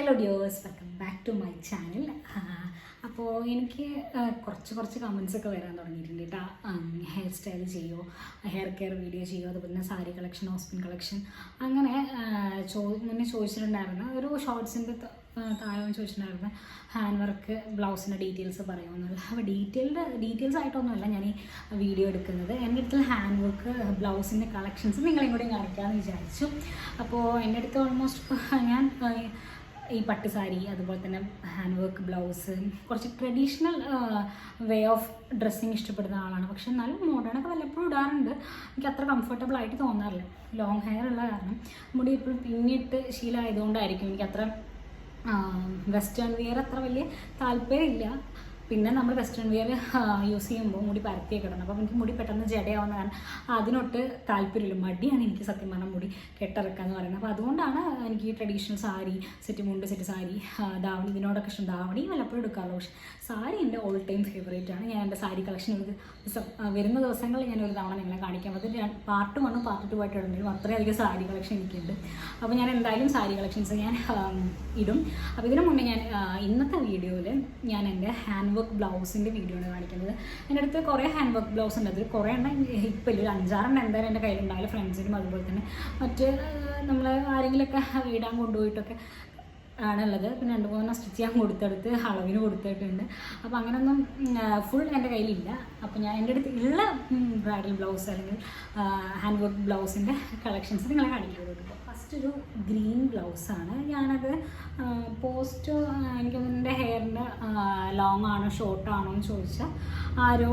Hello dears welcome back to my channel അപ്പോൾ എനിക്ക് കുറച്ച് കുറച്ച് കമൻസ് ഒക്കെ വരാൻ തുടങ്ങിയിട്ടുണ്ട് കേട്ടോ. ഹെയർ സ്റ്റൈൽ ചെയ്യോ ഹെയർ കെയർ വീഡിയോ ചെയ്യോ അതുപോലെ തന്നെ സാരി കളക്ഷൻ ഹോസ്പിൻ കളക്ഷൻ അങ്ങനെ ചോ മുന്നേ ചോദിച്ചിട്ടുണ്ടായിരുന്നു. ഒരു ഷോർട്സിന്റെ താഴെ ചോദിച്ചിട്ടുണ്ടായിരുന്നു. ഹാൻഡ് വർക്ക് ബ്ലൗസിന്റെ ഡീറ്റെയിൽസ് പറയുമെന്നുള്ള. അപ്പോൾ ഡീറ്റെയിൽഡ് ഡീറ്റെയിൽസ് ആയിട്ടൊന്നുമല്ല ഞാൻ ഈ വീഡിയോ എടുക്കുന്നത്. എന്റെ അടുത്ത് ഹാൻഡ് വർക്ക് ബ്ലൗസിന്റെ കളക്ഷൻസ് നിങ്ങളെയും കൂടി കാണിക്കാമെന്ന് വിചാരിച്ചു. അപ്പോൾ എന്റെ അടുത്ത് ഓൾമോസ്റ്റ് ഞാൻ ഈ പട്ടുസാരി അതുപോലെ തന്നെ ഹാൻഡ് വർക്ക് ബ്ലൗസ് കുറച്ച് ട്രഡീഷണൽ വേ ഓഫ് ഡ്രസ്സിങ് ഇഷ്ടപ്പെടുന്ന ആളാണ്. പക്ഷെ എന്നാലും മോഡേൺ ഒക്കെ വല്ലപ്പോഴും ഇടാറുണ്ട്. എനിക്ക് അത്ര കംഫർട്ടബിൾ ആയിട്ട് തോന്നാറില്ല. ലോങ് ഹെയർ ഉള്ള കാരണം. മുടി എപ്പോഴും പിന്നിട്ട് ശീലമായതുകൊണ്ടായിരിക്കും. എനിക്ക് അത്ര വെസ്റ്റേൺ വെയർ അത്ര വലിയ താല്പര്യമില്ല. പിന്നെ നമ്മൾ വെസ്റ്റേൺ വെയർ യൂസ് ചെയ്യുമ്പോൾ മുടി പരത്തിയൊക്കെ ഇടണം അപ്പം എനിക്ക് മുടി പെട്ടെന്ന് ജടയാവുന്ന കാരണം അതിനൊട്ട് താല്പര്യമില്ല. മടിയാണ് എനിക്ക് സത്യം പറഞ്ഞാൽ മുടി കെട്ടിറക്കുക എന്ന് പറയുന്നത്. അപ്പോൾ അതുകൊണ്ടാണ് എനിക്ക് ഈ traditional sari set mundu set sari davani ഇതിനോടൊക്കെ ഇഷ്ടം. ധാവണി വല്ലപ്പോഴും എടുക്കാറുള്ളൂ. പക്ഷേ സാരി എന്റെ ഓൾ ടൈം ഫേവറേറ്റ് ആണ്. ഞാൻ എന്റെ സാരി കളക്ഷൻ വരുന്ന ദിവസങ്ങളിൽ ഞാൻ ഒരു തവണ നിങ്ങളെ കാണിക്കാം. അത് പാർട്ട് വണ്ണും പാർട്ട് ടു ആയിട്ട് ഇടുന്നുണ്ട് അത്രയധികം സാരി കളക്ഷൻ എനിക്കുണ്ട്. അപ്പോൾ ഞാൻ എന്തായാലും സാരി കളക്ഷൻസ് ഞാൻ ഇടും. അപ്പോൾ ഇതിനു മുന്നേ ഞാൻ ഇന്നത്തെ വീഡിയോയിൽ ഞാൻ എന്റെ ഹാൻഡ് വർക്ക് ബ്ലൗസിന്റെ വീഡിയോ ആണ് കാണിക്കുന്നത്. എന്റെ അടുത്ത് കുറേ ഹാൻഡ് വർക്ക് ബ്ലൗസ് ഉണ്ട്. അതിൽ കുറേ എണ്ണം ഇപ്പം ഇല്ല. ഒരു അഞ്ചാറെണ്ണം എന്തായാലും എന്റെ കയ്യിലുണ്ടാവില്ല. ഫ്രണ്ട്സിനും അതുപോലെ തന്നെ. മറ്റ് നമ്മൾ ആരെങ്കിലുമൊക്കെ വീടാൻ കൊണ്ടുപോയിട്ടൊക്കെ ആണുള്ളത്. പിന്നെ രണ്ട് മൂന്നെണ്ണം സ്റ്റിച്ച് ചെയ്യാൻ കൊടുത്തെടുത്ത് അളവിന് കൊടുത്തിട്ടുണ്ട്. അപ്പോൾ അങ്ങനെയൊന്നും ഫുൾ എന്റെ കയ്യിലില്ല. അപ്പോൾ ഞാൻ എന്റെ അടുത്ത് ഉള്ള ബ്രൈഡൽ ബ്ലൗസ് അല്ലെങ്കിൽ ഹാൻഡ് വർക്ക് ബ്ലൗസിന്റെ കളക്ഷൻസ് നിങ്ങളെ കാണിക്കുന്നത് ഫസ്റ്റ് ഒരു ഗ്രീൻ ബ്ലൗസാണ്. ഞാനത് പോസ്റ്റ് എനിക്കതിന്റെ ഹെയറിന് ലോങ് ആണോ ഷോർട്ട് ആണോ എന്ന് ചോദിച്ചാൽ ആ ഒരു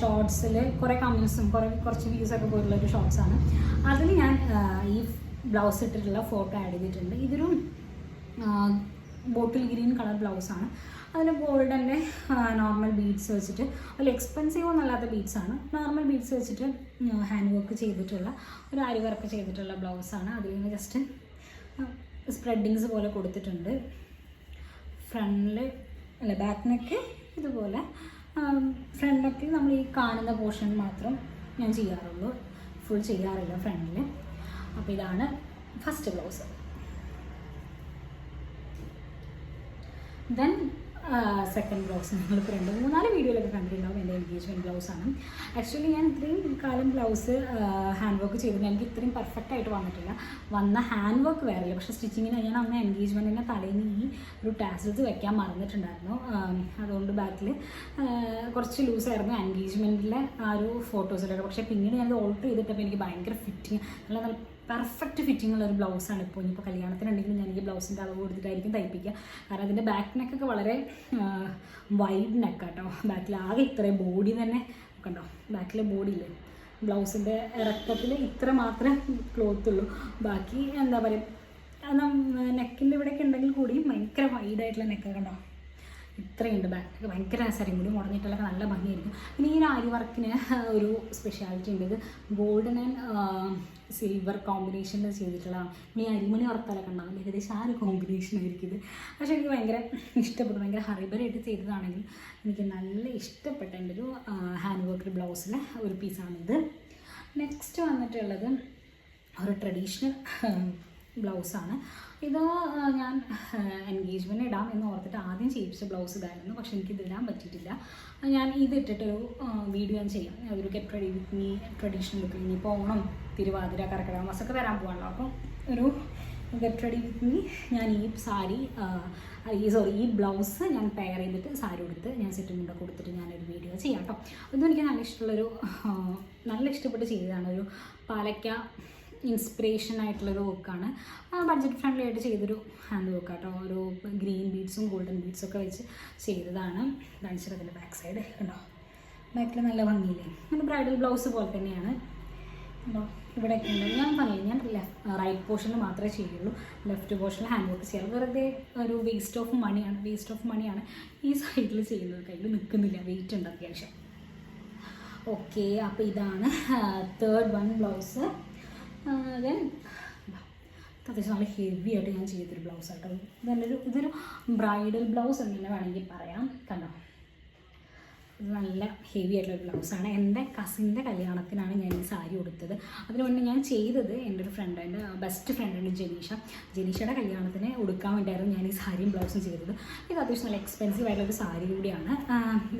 ഷോർട്സിൽ കുറേ കമൻസും കുറേ കുറച്ച് വ്യൂസൊക്കെ പോയിട്ടുള്ള ഒരു ഷോർട്സാണ്. അതിൽ ഞാൻ ഈ ബ്ലൗസ് ഇട്ടിട്ടുള്ള ഫോട്ടോ ആഡ് ചെയ്തിട്ടുണ്ട്. ഇതൊരു ബോട്ടിൽ ഗ്രീൻ കളർ ബ്ലൗസാണ്. അതിൽ തന്നെ നോർമൽ ബീഡ്സ് വെച്ചിട്ട്. അതിൽ എക്സ്പെൻസീവ് ഒന്നല്ലാത്ത ബീഡ്സാണ് നോർമൽ ബീഡ്സ് വെച്ചിട്ട് ഹാൻഡ് വർക്ക് ചെയ്തിട്ടുള്ള ഒരു അരി വർക്ക് ചെയ്തിട്ടുള്ള ബ്ലൗസാണ് അതിൽ നിന്ന് ജസ്റ്റ് സ്പ്രെഡിങ്സ് പോലെ കൊടുത്തിട്ടുണ്ട്. ഫ്രണ്ടിൽ അല്ല ബാക്ക് ഇതുപോലെ ഫ്രണ്ട് നമ്മൾ ഈ കാണുന്ന പോർഷൻ മാത്രം ഞാൻ ചെയ്യാറുള്ളൂ. ഫുൾ ചെയ്യാറില്ല ഫ്രണ്ടിൽ അപ്പോൾ ഇതാണ് first blouse then second blouse നിങ്ങളിപ്പോൾ രണ്ട് മൂന്നാൽ വീഡിയോയിലൊക്കെ കണ്ടിട്ടുണ്ടാവും എന്റെ എൻഗേജ്മെന്റ് ബ്ലൗസാണ് ആക്ച്വലി ഞാൻ ഇത്രയും കാലം ബ്ലൗസ് ഹാൻഡ് വർക്ക് ചെയ്തിട്ട് എനിക്ക് ഇത്രയും പെർഫെക്റ്റ് ആയിട്ട് വന്നിട്ടില്ല. വന്ന ഹാൻഡ് വർക്ക് വേറെ പക്ഷേ സ്റ്റിച്ചിങ്ങിന് ഞാൻ അന്ന് എൻഗേജ്മെന്റിന്റെ തലേന്ന് ഈ ഒരു ടാസൽസ് വെക്കാൻ മറന്നിട്ടുണ്ടായിരുന്നു. അതുകൊണ്ട് ബാക്കിൽ കുറച്ച് ലൂസായിരുന്നു എൻഗേജ്മെന്റിലെ ആ ഒരു ഫോട്ടോസിലൊക്കെ പക്ഷേ പിന്നീട് ഞാനത് ഓൾട്ടർ ചെയ്തിട്ടപ്പോൾ എനിക്ക് ഭയങ്കര ഫിറ്റിങ് നല്ല നല്ല പെർഫെക്റ്റ് ഫിറ്റിംഗ് ഉള്ള ഒരു ബ്ലൗസാണ് ഇപ്പോൾ ഇനിയിപ്പോൾ കല്യാണത്തിനുണ്ടെങ്കിലും ഞാൻ ഈ ബ്ലൗസിന്റെ അളവ് കൊടുത്തിട്ടായിരിക്കും തയ്പ്പിക്കുക. കാരണം അതിന്റെ ബാക്ക് നെക്കൊക്കെ വളരെ വൈഡ് നെക്കാട്ടോ ബാക്കിൽ ആകെ ഇത്രയും ബോഡി തന്നെ. കണ്ടോ? ബാക്കിലെ ബോഡി ഇല്ലേ? ബ്ലൗസിന്റെ ഇറക്കത്തിൽ ഇത്ര മാത്രമേ ക്ലോത്ത് ഉള്ളൂ. ബാക്കി എന്താ പറയുക നെക്കിന്റെ ഇവിടെയൊക്കെ ഉണ്ടെങ്കിൽ കൂടിയും ഭയങ്കര വൈഡായിട്ടുള്ള നെക്കൊക്കെ കണ്ടോ? ഇത്രയുണ്ട്. ബാക്ക് ഭയങ്കര രസമായിരിക്കും. കൂടി മുറഞ്ഞിട്ടുള്ള നല്ല ഭംഗിയായിരിക്കും. പിന്നെ ഈ ആരി വർക്കിന് ഒരു സ്പെഷ്യാലിറ്റി ഉണ്ട്. ഇത് ഗോൾഡൻ ആൻഡ് സിൽവർ കോമ്പിനേഷനിൽ ചെയ്തിട്ടുള്ളതാണ് ഇനി അരിമണി വർത്തലൊക്കെ ഉണ്ടാകും ഏകദേശം ആ ഒരു കോമ്പിനേഷൻ ആയിരിക്കും ഇത്. പക്ഷേ എനിക്ക് ഭയങ്കര ഇഷ്ടപ്പെട്ടു. ഭയങ്കര ഹറിബറായിട്ട് ചെയ്തതാണെങ്കിൽ എനിക്ക് നല്ല ഇഷ്ടപ്പെട്ട എന്റെ ഒരു ഹാൻഡ് വർക്ക് ബ്ലൗസിലെ ഒരു പീസാണിത് നെക്സ്റ്റ് വന്നിട്ടുള്ളത് ഒരു ട്രഡീഷണൽ ബ്ലൗസാണ്. ഇത് ഞാൻ എൻഗേജ്മെന്റ് ഇടാം എന്ന് ഓർത്തിട്ട് ആദ്യം ചെയ്യിപ്പിച്ച ബ്ലൗസ് ഇതായിരുന്നു. പക്ഷെ എനിക്ക് ഇടാൻ പറ്റിയിട്ടില്ല. ഞാൻ ഇതിട്ടിട്ടൊരു വീഡിയോ ഞാൻ ചെയ്യാം. ഒരു get ready with me traditional look ഇനിയിപ്പോൾ ഓണം തിരുവാതിര കർക്കിടക മാസമൊക്കെ വരാൻ പോകാനുള്ളൂ അപ്പം ഒരു ഗെറ്റ് റെഡി വിത്ത് മീ ഞാൻ ഈ സാരി ഈ സോറി ഈ ബ്ലൗസ് ഞാൻ പെയർ ചെയ്തിട്ട് സാരി കൊടുത്ത് ഞാൻ സെറ്റും കൂടെ കൊടുത്തിട്ട് ഞാനൊരു വീഡിയോ ചെയ്യാം കേട്ടോ ഇതും എനിക്ക് നല്ല ഇഷ്ടമുള്ളൊരു നല്ല ഇഷ്ടപ്പെട്ട് ചെയ്തതാണ്. ഒരു പാലക്ക ഇൻസ്പിറേഷൻ ആയിട്ടുള്ളൊരു വർക്കാണ് ബഡ്ജറ്റ് ഫ്രണ്ട്ലി ആയിട്ട് ചെയ്തൊരു ഹാൻഡ് വർക്ക് കേട്ടോ ഒരു ഗ്രീൻ ബീഡ്സും ഗോൾഡൻ ബീഡ്സും ഒക്കെ വെച്ച് ചെയ്തതാണ്. കാണിച്ചത് അതിന്റെ ബാക്ക് സൈഡ് കണ്ടോ? ബാക്കിൽ നല്ല ഭംഗിയില്ലേ? നല്ല ബ്രൈഡൽ ബ്ലൗസ് പോലെ തന്നെയാണ്. കണ്ടോ? ഉണ്ടെങ്കിൽ ഞാൻ പറഞ്ഞില്ല ഞാൻ ലെഫ്റ്റ് റൈറ്റ് പോർഷനിൽ മാത്രമേ ചെയ്യുള്ളൂ. ലെഫ്റ്റ് പോർഷനിൽ ഹാൻഡ് വർക്ക് ചെയ്യാറ്. വെറുതെ ഒരു വേസ്റ്റ് ഓഫ് മണിയാണ് വേസ്റ്റ് ഓഫ് മണിയാണ് ഈ സൈഡിൽ ചെയ്യുന്നത്. കയ്യിൽ നിൽക്കുന്നില്ല വെയിറ്റ് ഉണ്ട് അത്യാവശ്യം. ഓക്കെ അപ്പോൾ ഇതാണ് തേർഡ് വൺ ബ്ലൗസ് ദെൻ അത്യാവശ്യം നല്ല ഹെവി ആയിട്ട് ഞാൻ ചെയ്തൊരു ബ്ലൗസ് ആട്ടോ. ഇതൊരു ഇതൊരു ബ്രൈഡൽ ബ്ലൗസ് എന്ന് തന്നെ വേണമെങ്കിൽ പറയാം കണ്ടോ? നല്ല ഹെവി ആയിട്ടുള്ള ബ്ലൗസാണ് എന്റെ കസിന്റെ കല്യാണത്തിനാണ് ഞാൻ ഈ സാരി കൊടുത്തത് അതിന് മുന്നേ ഞാൻ ചെയ്തത് എന്റെ ഒരു ഫ്രണ്ട് എന്റെ ബെസ്റ്റ് ഫ്രണ്ടാണ് ജനീഷ. ജനീഷയുടെ കല്യാണത്തിന് ഉടുക്കാൻ വേണ്ടിയായിരുന്നു ഞാൻ ഈ സാരിയും ബ്ലൗസും ചെയ്തത്. ഇത് അത്യാവശ്യം നല്ല എക്സ്പെൻസീവ് ആയിട്ടുള്ള ഒരു സാരി കൂടിയാണ്.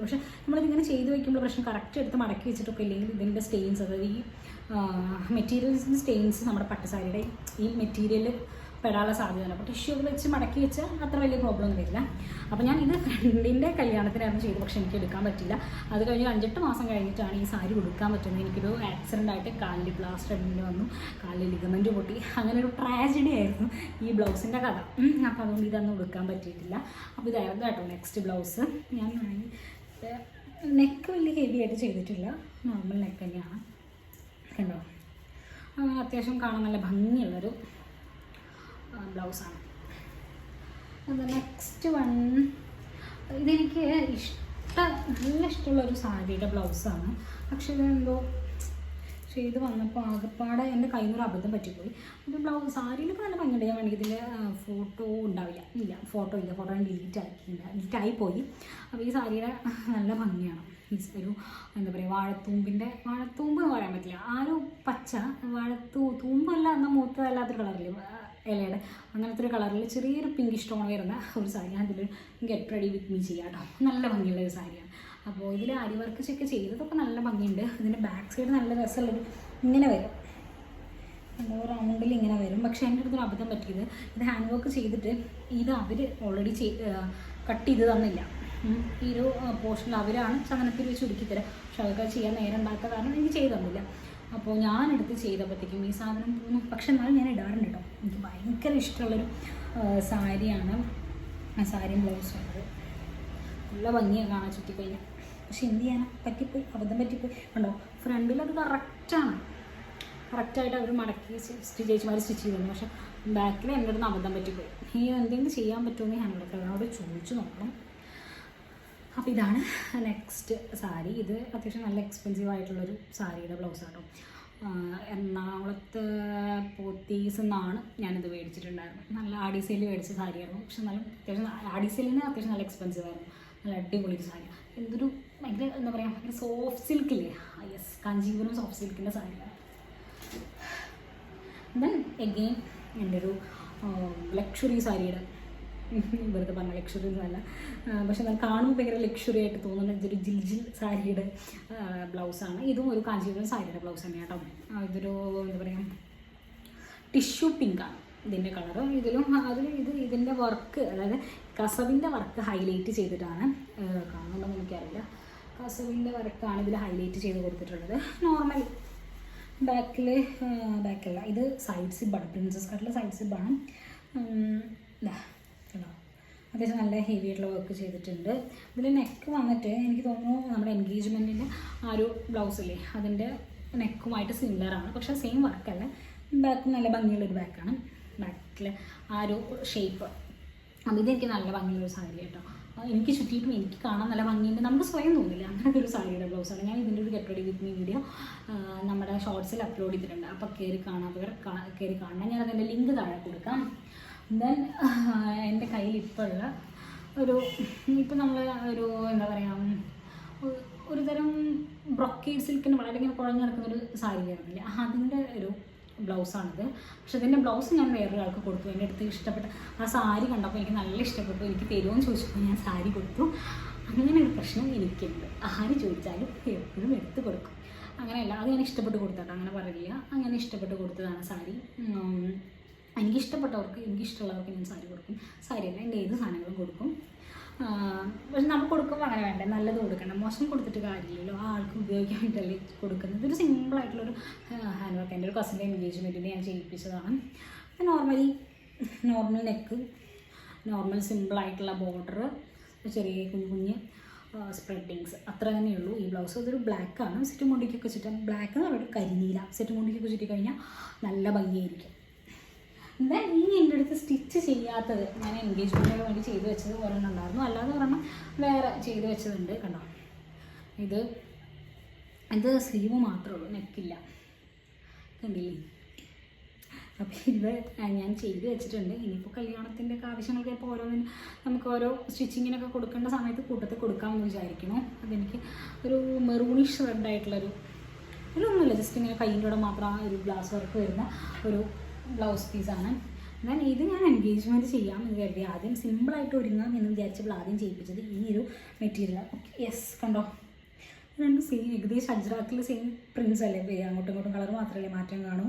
പക്ഷേ നമ്മളിതിങ്ങനെ ചെയ്ത് വയ്ക്കുമ്പോൾ പ്രശ്നം കറക്റ്റ് എടുത്ത് മടക്കി വെച്ചിട്ടൊക്കെ ഇല്ലെങ്കിൽ ഇതിന്റെ സ്റ്റെയിൻസ് അതായത് ഈ മെറ്റീരിയൽസിന്റെ സ്റ്റെയിൻസ് നമ്മുടെ പട്ടുസാരിയുടെ ഈ മെറ്റീരിയൽ പെടാനുള്ള സാധ്യതയാണ് അപ്പോൾ ടിഷ്യൂ വെച്ച് മടക്കി വെച്ച് അത്ര വലിയ പ്രോബ്ലം ഒന്നും വരില്ല. അപ്പോൾ ഞാൻ ഇത് ഫ്രണ്ടിന്റെ കല്യാണത്തിനായിരുന്നു ചെയ്തത് പക്ഷേ എനിക്ക് എടുക്കാൻ പറ്റില്ല അത് കഴിഞ്ഞ് അഞ്ചെട്ട് മാസം കഴിഞ്ഞിട്ടാണ് ഈ സാരി കൊടുക്കാൻ പറ്റുന്നത്. എനിക്കൊരു ആക്സിഡന്റ് ആയിട്ട് കാലിൽ ബ്ലാസ്റ്റ് അടിഞ്ഞ് വന്നു. കാലിൽ ലിഗമെന്റ് പൊട്ടി. അങ്ങനെ ഒരു ട്രാജഡി ആയിരുന്നു ഈ ബ്ലൗസിന്റെ കഥ. അപ്പോൾ അതുകൊണ്ട് ഇതൊന്നും കൊടുക്കാൻ പറ്റിയിട്ടില്ല. അപ്പോൾ ഇതായിരുന്നു കേട്ടോ നെക്സ്റ്റ് ബ്ലൗസ് ഞാൻ നെക്ക് വലിയ ഹെവി ആയിട്ട് ചെയ്തിട്ടില്ല. നോർമൽ നെക്ക് തന്നെയാണ്. കണ്ടോ? അത്യാവശ്യം കാണാൻ നല്ല ഭംഗിയുള്ളൊരു ബ്ലൗസാണ്. അത് നെക്സ്റ്റ് വൺ ഇതെനിക്ക് ഇഷ്ട നല്ല ഇഷ്ടമുള്ളൊരു സാരിയുടെ ബ്ലൗസാണ്. പക്ഷെ ഇതെന്തോ ചെയ്ത് വന്നപ്പോൾ ആകെപ്പാടെ എന്റെ കയ്യിൽ നിന്നൊരു അബദ്ധം പറ്റിപ്പോയി. ഇത് ബ്ലൗസ് സാരിയിലൊക്കെ നല്ല ഭംഗിയുണ്ട്. ഞാൻ വേണമെങ്കിൽ ഇതിന്റെ ഫോട്ടോ ഉണ്ടാവില്ല. ഇല്ല ഫോട്ടോ ഇല്ല. ഫോട്ടോ ഞാൻ ഡിലീറ്റ് ആക്കിയില്ല. ഡിലീറ്റ് ആയിപ്പോയി അപ്പോൾ ഈ സാരിയുടെ നല്ല ഭംഗിയാണ്. മീൻസ് ഒരു എന്താ പറയുക വാഴത്തൂമ്പിന്റെ വാഴത്തൂമ്പ് എന്ന് പറയാൻ പറ്റില്ല. ആ ഒരു പച്ച വാഴത്തൂ തൂമ്പല്ല എന്നാൽ മൂത്തതല്ലാത്തൊരു കളറിൽ ഇലയുടെ. അങ്ങനത്തെ ഒരു കളറിൽ ചെറിയൊരു പിങ്ക് സ്റ്റോൺ വരുന്ന ഒരു സാരി. അതിൽ ഗെറ്റ് റെഡി വിത്ത് മീ ചെയ്യാം കേട്ടോ നല്ല ഭംഗിയുള്ള ഒരു സാരിയാണ്. അപ്പോൾ ഇതിൽ ആരി വർക്ക് ചെക്ക് ചെയ്തതൊക്കെ നല്ല ഭംഗിയുണ്ട്. ഇതിന്റെ ബാക്ക് സൈഡ് നല്ല രസമുള്ളൊരു ഇങ്ങനെ വരും. എന്തോ റൗണ്ടിൽ ഇങ്ങനെ വരും. പക്ഷേ എന്റെ അടുത്തൊരു അബദ്ധം പറ്റിയത്. ഇത് ഹാൻഡ് വർക്ക് ചെയ്തിട്ട് ഇത് അവർ ഓൾറെഡി കട്ട് ചെയ്ത് തന്നില്ല. ഈ ഒരു പോർഷനിൽ അവരാണ് ചന്ദനത്തിൽ വെച്ച് ഒരുക്കി പക്ഷെ അതൊക്കെ ചെയ്യാൻ നേരം ഉണ്ടാക്കുക കാരണം എനിക്ക് ചെയ്ത് തന്നില്ല. അപ്പോൾ ഞാനെടുത്ത് ചെയ്തപ്പോഴത്തേക്കും ഈ സാധനം തോന്നും പക്ഷെ എന്നാലും ഞാൻ ഇടാറുണ്ട് കേട്ടോ എനിക്ക് ഭയങ്കര ഇഷ്ടമുള്ളൊരു സാരിയാണ്. ആ സാരിയും ബ്ലൗസും ഉള്ളത് നല്ല ഭംഗിയാണ് കാണാൻ ചുറ്റിക്കഴിഞ്ഞാൽ പക്ഷെ എന്ത് ചെയ്യാനാ? പറ്റിപ്പോയി അബദ്ധം പറ്റിപ്പോയി. കണ്ടോ? ഫ്രണ്ടിൽ അത് കറക്റ്റാണ് കറക്റ്റായിട്ട് അവർ മടക്കി സ്റ്റിച്ച് ചേച്ചിമാർ സ്റ്റിച്ച് ചെയ്തിരുന്നു. പക്ഷെ ബാക്കിൽ എന്റെ അടുത്ത് അബദ്ധം പറ്റിപ്പോയി. ഈ എന്തെങ്കിലും ചെയ്യാൻ പറ്റുമെന്ന് ഇവിടെ അവരോട് ചോദിച്ചു നോക്കണം. അപ്പോൾ ഇതാണ് നെക്സ്റ്റ് സാരി. ഇത് അത്യാവശ്യം നല്ല എക്സ്പെൻസീവ് ആയിട്ടുള്ളൊരു സാരിയുടെ ബ്ലൗസ് ആട്ടോ എറണാകുളത്ത് പോത്തീസ് എന്നാണ് ഞാനിത് മേടിച്ചിട്ടുണ്ടായിരുന്നത്. നല്ല ആഡിസയിൽ മേടിച്ച സാരിയായിരുന്നു. പക്ഷെ നല്ല അത്യാവശ്യം ആഡിസയിലിന് അത്യാവശ്യം നല്ല എക്സ്പെൻസീവ് ആയിരുന്നു. നല്ല അടിപൊളി സാരി എന്തൊരു ഭയങ്കര എന്താ പറയുക ഭയങ്കര സോഫ്റ്റ് സിൽക്കില്ലേ യെസ് കാഞ്ചീപുരം സോഫ്റ്റ് സിൽക്കിന്റെ സാരിയാണ് ദെൻ എഗെയിൻ എന്റെ ഒരു ലക്ഷറി സാരിയുടെ വെറുതെ പറഞ്ഞ ലക്ഷറി എന്നല്ല പക്ഷെ എന്നാൽ കാണുമ്പോൾ ഭയങ്കര ലക്ഷറി ആയിട്ട് തോന്നുന്ന ഇതൊരു ജിൽ ജിൽ സാരിയുടെ ബ്ലൗസാണ് ഇതും ഒരു കാഞ്ചീപുരം സാരിയുടെ ബ്ലൗസ് തന്നെയാണ് കേട്ടോ ഇതൊരു എന്താ പറയുക ടിഷ്യൂ പിങ്കാണ് ഇതിന്റെ കളറ് ഇതിലും അതിൽ ഇത് ഇതിന്റെ വർക്ക് അതായത് കസവിന്റെ വർക്ക് ഹൈലൈറ്റ് ചെയ്തിട്ടാണ് കാണുന്നുണ്ടെന്ന് എനിക്കറിയില്ല. കസവിന്റെ വർക്കാണ് ഇതിൽ ഹൈലൈറ്റ് ചെയ്ത് കൊടുത്തിട്ടുള്ളത്. നോർമൽ ബാക്കിൽ ബാക്കല്ല ഇത് സൈഡ് സിബാണ് പ്രിൻസസ് കട്ടിലെ സൈഡ് സിബാണ് അത്യാവശ്യം നല്ല ഹെവി ആയിട്ടുള്ള വർക്ക് ചെയ്തിട്ടുണ്ട്. ഇതിൽ നെക്ക് വന്നിട്ട് എനിക്ക് തോന്നുന്നു നമ്മുടെ എൻഗേജ്മെന്റിന്റെ ആ ഒരു ബ്ലൗസില്ലേ അതിന്റെ നെക്കുമായിട്ട് സിമിലറാണ് പക്ഷേ സെയിം വർക്കല്ല ബാക്ക് നല്ല ഭംഗിയുള്ളൊരു ബാക്കാണ് ബാക്കിൽ ആ ഒരു ഷേപ്പ് അപ്പം എനിക്ക് നല്ല ഭംഗിയുള്ളൊരു സാരി കേട്ടോ. എനിക്ക് ചുറ്റിയിട്ടും എനിക്ക് കാണാൻ നല്ല ഭംഗിയുണ്ട്. നമുക്ക് സ്വയം തോന്നില്ല. അങ്ങനത്തെ ഒരു സാരിയുടെ ബ്ലൗസാണ് ഞാൻ ഇതിന്റെ ഒരു get ready with me video നമ്മുടെ ഷോർട്സിൽ അപ്ലോഡ് ചെയ്തിട്ടുണ്ട്. അപ്പോൾ കയറി കാണാത്തവർ കയറി കാണണം. ഞാൻ അതിന്റെ ലിങ്ക് താഴെ കൊടുക്കാം. ദെൻ എന്റെ കയ്യിൽ ഇപ്പോൾ ഉള്ള ഒരു ഇപ്പം നമ്മൾ ഒരു എന്താ പറയുക ഒരു തരം ബ്രൊക്കേഡ് സിൽക്കിന് വളരെ ഇങ്ങനെ കുഴഞ്ഞു നടക്കുന്ന ഒരു സാരി ആയിരുന്നില്ല അതിന്റെ ഒരു ബ്ലൗസാണിത്. പക്ഷെ ഇതിന്റെ ബ്ലൗസ് ഞാൻ വേറൊരാൾക്ക് കൊടുത്തു. എന്റെ അടുത്ത് ഇഷ്ടപ്പെട്ട ആ സാരി കണ്ടപ്പോൾ എനിക്ക് നല്ല ഇഷ്ടപ്പെട്ടു. എനിക്ക് തരുമോയെന്ന് ചോദിച്ചപ്പോൾ ഞാൻ സാരി കൊടുത്തു. അങ്ങനെ ഒരു പ്രശ്നം എനിക്കുണ്ട്. ആര് ചോദിച്ചാലും എപ്പോഴും എടുത്ത് കൊടുക്കും. അങ്ങനെയല്ല അത് ഞാൻ ഇഷ്ടപ്പെട്ട് കൊടുത്താട്ടോ അങ്ങനെ പറയില്ല. അങ്ങനെ ഇഷ്ടപ്പെട്ട് കൊടുത്തതാണ് സാരി. എനിക്കിഷ്ടപ്പെട്ടവർക്ക് എനിക്കിഷ്ടമുള്ളവർക്ക് ഞാൻ സാരി കൊടുക്കും. സാരിയല്ല എന്റെ ഏത് സാധനങ്ങളും കൊടുക്കും. പക്ഷെ നമ്മൾ കൊടുക്കുമ്പോൾ അങ്ങനെ വേണ്ട? നല്ലത് കൊടുക്കണം. മോശം കൊടുത്തിട്ട് കാര്യമില്ലല്ലോ. ആ ആൾക്ക് ഉപയോഗിക്കാൻ വേണ്ടിയല്ലേ കൊടുക്കുന്നത്. ഇതൊരു സിമ്പിളായിട്ടുള്ളൊരു ഹാൻഡ് വർക്ക് എന്റെ ഒരു കസിന്റെ എൻഗേജ്മെന്റിന് ഞാൻ ചെയ്യിപ്പിച്ചതാണ്. നോർമലി നോർമൽ നെക്ക് നോർമൽ സിമ്പിളായിട്ടുള്ള ബോർഡർ ചെറിയ കുഞ്ഞു കുഞ്ഞ് സ്പ്രെഡിങ്സ് അത്ര തന്നെയുള്ളൂ ഈ ബ്ലൗസ് അതൊരു ബ്ലാക്കാണ് സെറ്റ് മുണ്ടിക്കൊക്കെ ചുറ്റാൻ ബ്ലാക്ക് എന്ന് പറയുന്നത് കരിനീല. സെറ്റ് മുണ്ടിക്കൊക്കെ ചുറ്റി കഴിഞ്ഞാൽ നല്ല ഭംഗിയായിരിക്കും. ദെൻ ഈ എന്റെ അടുത്ത് സ്റ്റിച്ച് ചെയ്യാത്തത്? ഞാൻ എൻഗേജ്മെന്റിന് വേണ്ടി ചെയ്ത് വെച്ചത് ഒരെണ്ണം അല്ലാതെ ഒരെണ്ണം വേറെ ചെയ്ത് വെച്ചതുണ്ട് കണ്ടോ ഇത് ഇത് സ്ലീവ് മാത്രമേ ഉള്ളൂ നെക്കില്ല. കണ്ടില്ലേ? അപ്പോൾ ഇത് ഞാൻ ചെയ്ത് വെച്ചിട്ടുണ്ട്. ഇനിയിപ്പോൾ കല്യാണത്തിന്റെ ഒക്കെ ആവശ്യങ്ങൾക്ക് ഇപ്പോൾ ഓരോന്നിന് നമുക്ക് ഓരോ സ്റ്റിച്ചിങ്ങിനൊക്കെ കൊടുക്കേണ്ട സമയത്ത് കൂട്ടത്തിൽ കൊടുക്കാമെന്ന് വിചാരിക്കുന്നു. അതെനിക്ക് ഒരു മെറൂണിഷ് റെഡ് ആയിട്ടുള്ളൊരു ഒന്നുമില്ല. ജസ്റ്റ് ഇങ്ങനെ കയ്യിന്റെ കൂടെ മാത്രം ഒരു ഗ്ലാസ് വർക്ക് വരുന്ന ഒരു ബ്ലൗസ് പീസാണ് ഞാൻ ഇത് ഞാൻ എൻഗേജ്മെന്റ് ചെയ്യാം എന്ന് കരുതി ആദ്യം സിമ്പിളായിട്ട് ഒരുങ്ങാം എന്ന് വിചാരിച്ചപ്പോൾ ആദ്യം ചെയ്യിപ്പിച്ചത് ഈ ഒരു മെറ്റീരിയൽ ഓക്കെ യെസ് കണ്ടോ? രണ്ട് സെയിം ഏകദേശം അജ്രാക്കിൽ സെയിം പ്രിൻസ് അല്ലേ? അങ്ങോട്ടും ഇങ്ങോട്ടും കളർ മാത്രമല്ലേ മാറ്റം കാണും.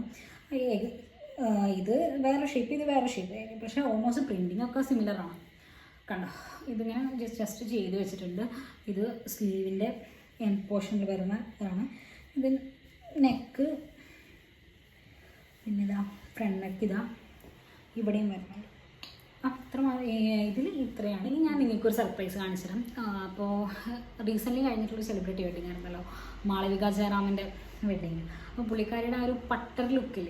ഇത് വേറെ ഷേപ്പ് ഇത് വേറെ ഷേപ്പ് പക്ഷേ ഓൾമോസ്റ്റ് പ്രിന്റിംഗ് ഒക്കെ സിമിലറാണ് കണ്ടോ? ഇത് ഞാൻ ജസ്റ്റ് ജസ്റ്റ് ചെയ്ത് വെച്ചിട്ടുണ്ട്. ഇത് സ്ലീവിന്റെ എൻ പോർഷനിൽ വരുന്ന ഇതാണ് ഇത് നെക്ക് പിന്നെ ഇതാ ഫ്രണ്ട് നെക്ക് ഇതാ ഇവിടെയും വരുന്നുണ്ട് അത്ര ഇതിൽ ഇത്രയാണ്. ഇനി ഞാൻ നിങ്ങൾക്കൊരു സർപ്രൈസ് കാണിച്ചുതരാം. അപ്പോൾ റീസെന്റ്ലി കഴിഞ്ഞിട്ടുള്ള സെലിബ്രിറ്റി വെഡിങ് ആയിരുന്നല്ലോ. മാളവിക ജയറാമിന്റെ വെഡിങ് അപ്പോൾ പുള്ളിക്കാരിയുടെ ആ ഒരു പട്ടർ ലുക്കിൽ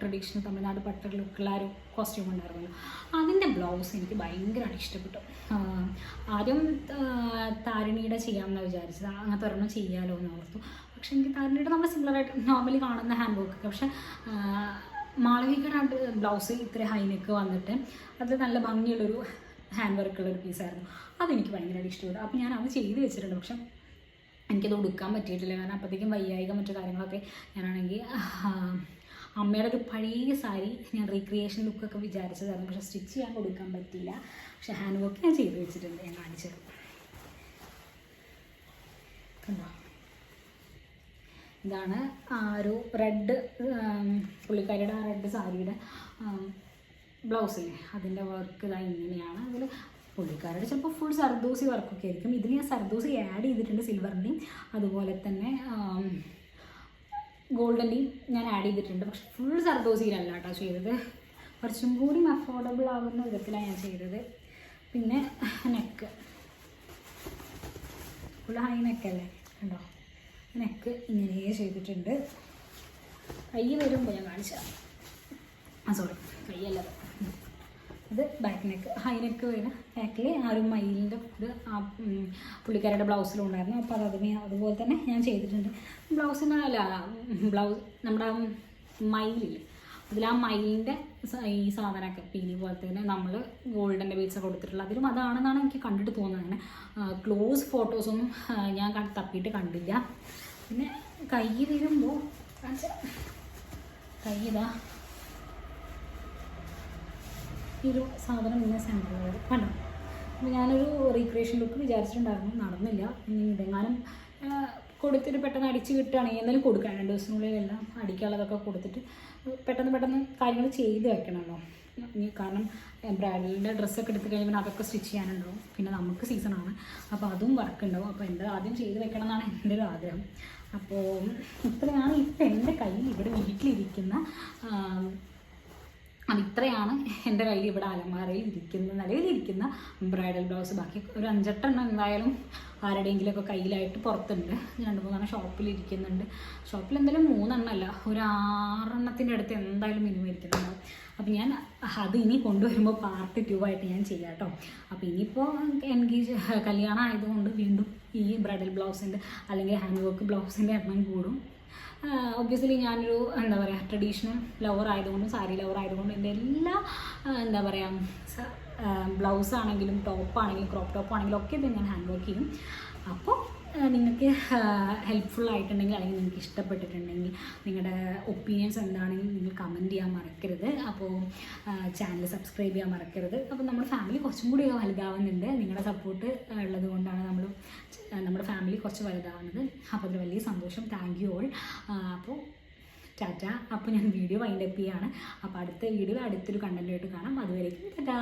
ട്രഡീഷണൽ തമിഴ്നാട് പട്ടർ ലുക്കുള്ള ഒരു കോസ്റ്റ്യൂം ഉണ്ടായിരുന്നല്ലോ. അതിന്റെ ബ്ലൗസ് എനിക്ക് ഭയങ്കരമായിട്ട് ഇഷ്ടപ്പെട്ടു. ആദ്യം താരിണിയുടെ ചെയ്യാമെന്നാണ് വിചാരിച്ചത്. അങ്ങനത്തെ ഒരെണ്ണം ചെയ്യാമല്ലോ എന്ന് ഓർത്തു. പക്ഷെ എനിക്ക് താരിണിയുടെ നമ്മൾ സിമിലറായിട്ട് നോർമലി കാണുന്ന ഹാൻഡ് വർക്ക് പക്ഷേ മാളവികയുടെ ബ്ലൗസ് ഇത്ര ഹൈനെക്ക് വന്നിട്ട് അത് നല്ല ഭംഗിയുള്ളൊരു ഹാൻഡ് വർക്കുള്ള ഒരു പീസായിരുന്നു അതെനിക്ക് ഭയങ്കരമായിട്ട് ഇഷ്ടപ്പെട്ടു. അപ്പോൾ ഞാൻ അത് ചെയ്ത് വെച്ചിട്ടുണ്ട്. പക്ഷെ എനിക്കത് ഉടുക്കാൻ പറ്റിയിട്ടില്ല. കാരണം അപ്പോഴത്തേക്കും വയ്യായിക മറ്റു കാര്യങ്ങളൊക്കെ ഞാനാണെങ്കിൽ അമ്മയുടെ ഒരു പഴയ സാരി ഞാൻ റീക്രിയേഷൻ ലുക്കൊക്കെ വിചാരിച്ചതായിരുന്നു. പക്ഷെ സ്റ്റിച്ച് ചെയ്യാൻ കൊടുക്കാൻ പറ്റിയില്ല. പക്ഷെ ഹാൻഡ് വർക്ക് ഞാൻ ചെയ്ത് വെച്ചിട്ടുണ്ട്. ഞാൻ കാണിച്ചത് കണ്ടോ? ഇതാണ് ആ ഒരു റെഡ് പുള്ളിക്കാരിയുടെ ആ റെഡ് സാരിയുടെ ബ്ലൗസില്ലേ അതിന്റെ വർക്ക് ഇതാ ഇങ്ങനെയാണ്. അതിൽ പുള്ളിക്കാരുടെ ചിലപ്പോൾ ഫുൾ സർദൂസി വർക്കൊക്കെ ആയിരിക്കും. ഇതിൽ ഞാൻ സർദൂസി ആഡ് ചെയ്തിട്ടുണ്ട് സിൽവറിന്റെയും അതുപോലെ തന്നെ ഗോൾഡന്റെയും ഞാൻ ആഡ് ചെയ്തിട്ടുണ്ട്. പക്ഷെ ഫുൾ സർദൂസിയിലല്ല കേട്ടോ ചെയ്തത്. കുറച്ചും കൂടി അഫോർഡബിൾ ആകുന്ന വിധത്തിലാണ് ഞാൻ ചെയ്തത്. പിന്നെ നെക്ക് ഫുൾ ഹൈ നെക്കല്ലേ കണ്ടോ? നെക്ക് ഇങ്ങനെ ചെയ്തിട്ടുണ്ട്. കൈ വരുമ്പോൾ ഞാൻ കാണിച്ചതാണ് ആ സോറി കൈയല്ല. അത്. ഇത് ബാക്ക് നെക്ക് ഹൈ നെക്ക് വരുന്ന ബാക്കിൽ ആ ഒരു മയിലിന്റെ ഇത് ആ പുള്ളിക്കാരുടെ ബ്ലൗസിലും ഉണ്ടായിരുന്നു. അപ്പോൾ അത് അതുമേ അതുപോലെ തന്നെ ഞാൻ ചെയ്തിട്ടുണ്ട്. ബ്ലൗസിന്റെ അല്ല ബ്ലൗസ് നമ്മുടെ മയിലില്ലേ? അതിൽ ആ മയിലിന്റെ ഈ സാധനമൊക്കെ പീലി പോലത്തെ നമ്മൾ ഗോൾഡന്റെ ബീഡ്സ് കൊടുത്തിട്ടുള്ളത് അതിലും അതാണെന്നാണ് എനിക്ക് കണ്ടിട്ട് തോന്നുന്നത്. ക്ലോസ് ഫോട്ടോസൊന്നും ഞാൻ തപ്പിയിട്ട് കണ്ടില്ല. പിന്നെ കൈ വരുമ്പോൾ കൈ ഇതാ. ഈ ഒരു സാധനം ഇങ്ങനെ സെന്ററിൽ കണ്ടോ? ഞാനൊരു റീക്രിയേഷൻ ലുക്ക് വിചാരിച്ചിട്ടുണ്ടായിരുന്നു നടന്നില്ല. ഇനി ഇതെങ്ങാനും കൊടുത്തിട്ട് പെട്ടെന്ന് അടിച്ച് കിട്ടുകയാണെങ്കിൽ എന്തായാലും കൊടുക്കണം. രണ്ട് ദിവസത്തിനുള്ളിൽ എല്ലാം അടിക്കാനുള്ളതൊക്കെ കൊടുത്തിട്ട് പെട്ടെന്ന് പെട്ടെന്ന് കാര്യങ്ങൾ ചെയ്ത് വെക്കണമല്ലോ. ഇനി കാരണം ബ്രൈഡലിന്റെ ഡ്രസ്സൊക്കെ എടുത്ത് കഴിയുമ്പോൾ അതൊക്കെ സ്റ്റിച്ച് ചെയ്യാനുണ്ടാവും. പിന്നെ നമുക്ക് സീസണാണ് അപ്പോൾ അതും വർക്ക് ഉണ്ടാവും. അപ്പോൾ എന്റെ ആദ്യം ചെയ്ത് വെക്കണം എന്നാണ് എന്റെ ഒരു ആഗ്രഹം. അപ്പോൾ ഇത്രയാണ്. ഇപ്പം എന്റെ കയ്യിൽ ഇവിടെ വീട്ടിലിരിക്കുന്ന അത് ഇത്രയാണ് എന്റെ കയ്യിൽ ഇവിടെ അലമാരയിൽ ഇരിക്കുന്ന നിലവിലിരിക്കുന്ന ബ്രൈഡൽ ബ്ലൗസ്. ബാക്കി ഒരു അഞ്ചെട്ടെണ്ണം എന്തായാലും ആരുടെയെങ്കിലുമൊക്കെ കയ്യിലായിട്ട് പുറത്തുണ്ട്. രണ്ട് മൂന്നെണ്ണം ഷോപ്പിൽ ഇരിക്കുന്നുണ്ട്. ഷോപ്പിൽ എന്തായാലും മൂന്നെണ്ണമല്ല ഒരു ആറെണ്ണത്തിന്റെ അടുത്ത് എന്തായാലും മിനിമം ഇരിക്കുന്നുണ്ടാവും അപ്പം ഞാൻ അത് ഇനി കൊണ്ടുവരുമ്പോൾ പാർട്ട് ടു ആയിട്ട് ഞാൻ ചെയ്യാം കേട്ടോ. അപ്പോൾ ഇനിയിപ്പോൾ എൻഗേജ് കല്യാണം ആയതുകൊണ്ട് വീണ്ടും ഈ ബ്രൈഡൽ ബ്ലൗസിന്റെ അല്ലെങ്കിൽ ഹാൻഡ് വർക്ക് ബ്ലൗസിന്റെ എണ്ണം കൂടും. ഒബ്വിയസ്ലി ഞാനൊരു എന്താ പറയുക ട്രഡീഷണൽ ലവർ ആയതുകൊണ്ടും സാരി ലവർ ആയതുകൊണ്ടും എന്റെ എല്ലാ എന്താ പറയുക ബ്ലൗസ് ആണെങ്കിലും ടോപ്പ് ആണെങ്കിലും ക്രോപ്പ് ടോപ്പ് ആണെങ്കിലും ഒക്കെ ഇത് ഞാൻ ഹാൻഡ് വർക്ക് ചെയ്യും. അപ്പോൾ നിങ്ങൾക്ക് ഹെൽപ്ഫുൾ ആയിട്ടുണ്ടെങ്കിൽ അല്ലെങ്കിൽ നിങ്ങൾക്ക് ഇഷ്ടപ്പെട്ടിട്ടുണ്ടെങ്കിൽ നിങ്ങളുടെ ഒപ്പീനിയൻസ് എന്താണെങ്കിൽ നിങ്ങൾ കമന്റ് ചെയ്യാൻ മറക്കരുത്. അപ്പോൾ ചാനൽ സബ്സ്ക്രൈബ് ചെയ്യാൻ മറക്കരുത്. അപ്പോൾ നമ്മുടെ ഫാമിലി കുറച്ചും കൂടി വലുതാവുന്നുണ്ട്. നിങ്ങളുടെ സപ്പോർട്ട് ഉള്ളത് കൊണ്ടാണ് നമ്മൾ നമ്മുടെ ഫാമിലി കുറച്ച് വലുതാവുന്നത്. അപ്പോൾ അതിൽ വലിയ സന്തോഷം. താങ്ക് യു ഓൾ അപ്പോൾ ടാറ്റ. അപ്പോൾ ഞാൻ വീഡിയോ വൈൻഡപ്പ് ചെയ്യാണ്. അപ്പോൾ അടുത്ത വീഡിയോ അടുത്തൊരു കണ്ടന്റായിട്ട് കാണാം. അതുവരേക്കും ടാറ്റാ.